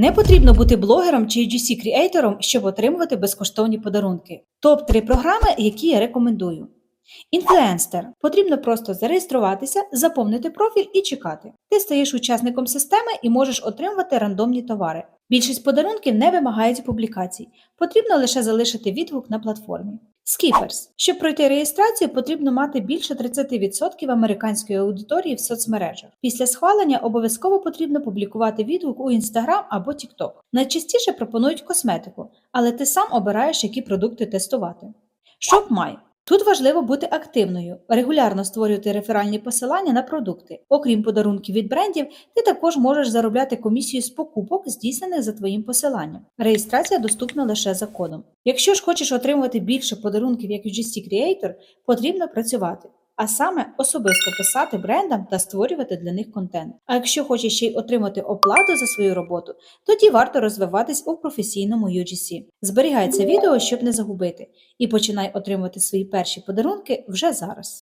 Не потрібно бути блогером чи UGC креатором, щоб отримувати безкоштовні подарунки. Топ 3 програми, які я рекомендую. Інфлюенстер. Потрібно просто зареєструватися, заповнити профіль і чекати. Ти стаєш учасником системи і можеш отримувати рандомні товари. Більшість подарунків не вимагають публікацій. Потрібно лише залишити відгук на платформі. Скіперс. Щоб пройти реєстрацію, потрібно мати більше 30% американської аудиторії в соцмережах. Після схвалення обов'язково потрібно публікувати відгук у Instagram або TikTok. Найчастіше пропонують косметику, але ти сам обираєш, які продукти тестувати. ShopMy. Тут важливо бути активною, регулярно створювати реферальні посилання на продукти. Окрім подарунків від брендів, ти також можеш заробляти комісію з покупок, здійснених за твоїм посиланням. Реєстрація доступна лише за кодом. Якщо ж хочеш отримувати більше подарунків як UGC Creator, потрібно працювати. А саме особисто писати брендам та створювати для них контент. А якщо хочеш ще й отримати оплату за свою роботу, тоді варто розвиватись у професійному UGC. Зберігай це відео, щоб не загубити, і починай отримувати свої перші подарунки вже зараз.